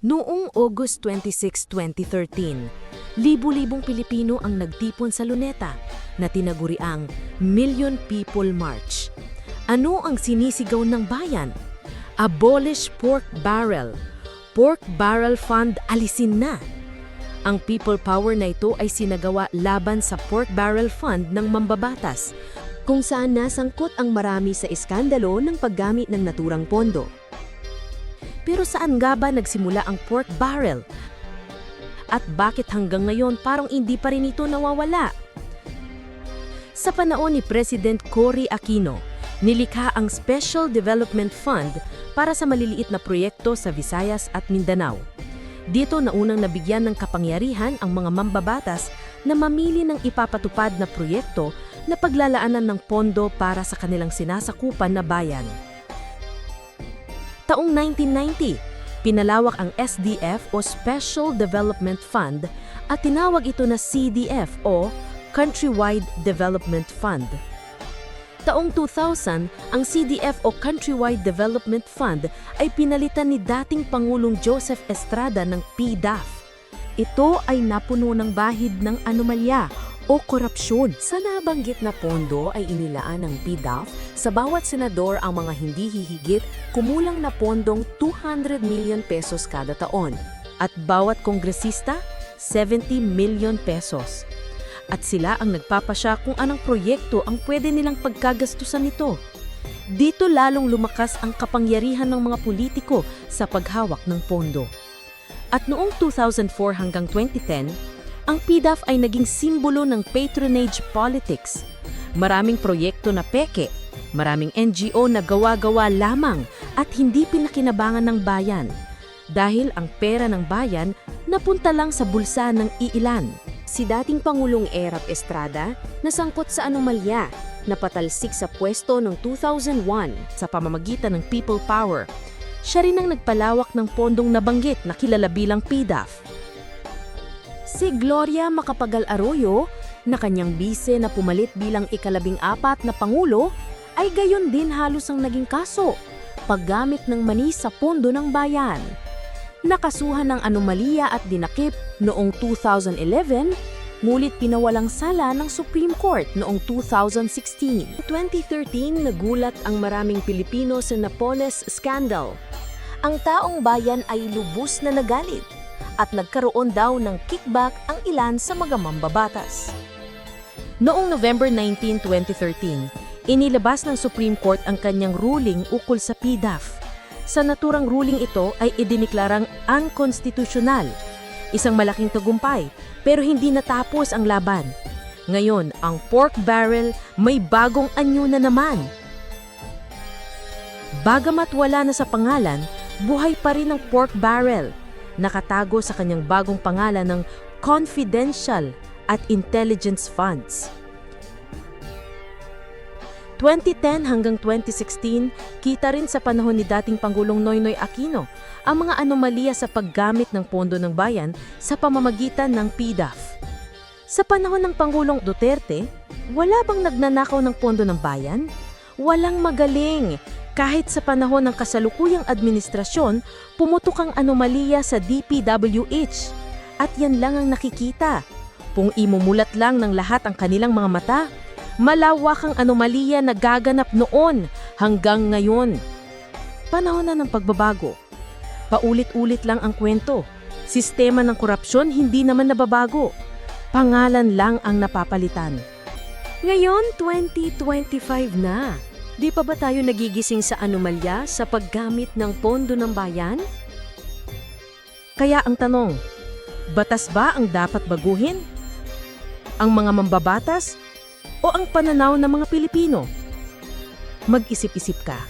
Noong August 26, 2013, libu-libong Pilipino ang nagtipon sa Luneta na tinaguriang Million People March. Ano ang sinisigaw ng bayan? Abolish pork barrel. Pork barrel fund alisin na. Ang people power na ito ay sinagawa laban sa pork barrel fund ng mambabatas, kung saan nasangkot ang marami sa iskandalo ng paggamit ng naturang pondo. Pero saan nga ba nagsimula ang pork barrel? At bakit hanggang ngayon parang hindi pa rin ito nawawala? Sa panahon ni President Cory Aquino, nilikha ang Special Development Fund para sa maliliit na proyekto sa Visayas at Mindanao. Dito na unang nabigyan ng kapangyarihan ang mga mambabatas na mamili ng ipapatupad na proyekto na paglalaanan ng pondo para sa kanilang sinasakupan na bayan. Taong 1990, pinalawak ang SDF o Special Development Fund at tinawag ito na CDF o Countrywide Development Fund. Taong 2000, ang CDF o Countrywide Development Fund ay pinalitan ni dating Pangulong Joseph Estrada ng PDAF. Ito ay napuno ng bahid ng anomalya o korupsyon. Sa nabanggit na pondo ay inilaan ng PDAF sa bawat senador ang mga hindi hihigit kumulang na pondong 200 million pesos kada taon. At bawat kongresista, 70 million pesos. At sila ang nagpapasya kung anong proyekto ang pwede nilang pagkagastusan nito. Dito lalong lumakas ang kapangyarihan ng mga politiko sa paghawak ng pondo. At noong 2004 hanggang 2010, ang PDAF ay naging simbolo ng patronage politics. Maraming proyekto na peke, maraming NGO na gawa-gawa lamang at hindi pinakinabangan ng bayan. Dahil ang pera ng bayan napunta lang sa bulsa ng iilan. Si dating Pangulong Erap Estrada nasangkot sa anomalya, napatalsik sa pwesto noong 2001 sa pamamagitan ng People Power. Siya rin ang nagpalawak ng pondong nabanggit na kilala bilang PDAF. Si Gloria Macapagal Arroyo, na kanyang bise na pumalit bilang ikalabing apat na Pangulo, ay gayon din halos ang naging kaso, paggamit ng mani sa pondo ng bayan. Nakasuhan ng anomalya at dinakip noong 2011, ngulit pinawalang sala ng Supreme Court noong 2016. 2013, nagulat ang maraming Pilipino sa Napoles scandal. Ang taong bayan ay lubos na nagalit at nagkaroon daw ng kickback ang ilan sa mga mambabatas. Noong November 19, 2013, inilabas ng Supreme Court ang kanyang ruling ukol sa PDAF. Sa naturang ruling ito ay idiniklarang unconstitutional. Isang malaking tagumpay, pero hindi natapos ang laban. Ngayon, ang pork barrel may bagong anyo na naman. Bagamat wala na sa pangalan, buhay pa rin ang pork barrel. Nakatago sa kanyang bagong pangalan ng Confidential at Intelligence Funds. 2010 hanggang 2016, kita rin sa panahon ni dating Pangulong Noynoy Aquino ang mga anomalya sa paggamit ng pondo ng bayan sa pamamagitan ng PDAF. Sa panahon ng Pangulong Duterte, wala bang nagnanakaw ng pondo ng bayan? Walang magaling. Kahit sa panahon ng kasalukuyang administrasyon, pumutok ang anomalya sa DPWH. At yan lang ang nakikita. Kung imumulat lang ng lahat ang kanilang mga mata, malawak ang anomalya na gaganap noon hanggang ngayon. Panahon na ng pagbabago. Paulit-ulit lang ang kwento. Sistema ng korupsyon hindi naman nababago. Pangalan lang ang napapalitan. Ngayon, 2025 na. Di pa ba tayo nagigising sa anomalya sa paggamit ng pondo ng bayan? Kaya ang tanong, batas ba ang dapat baguhin? Ang mga mambabatas o ang pananaw ng mga Pilipino? Mag-isip-isip ka.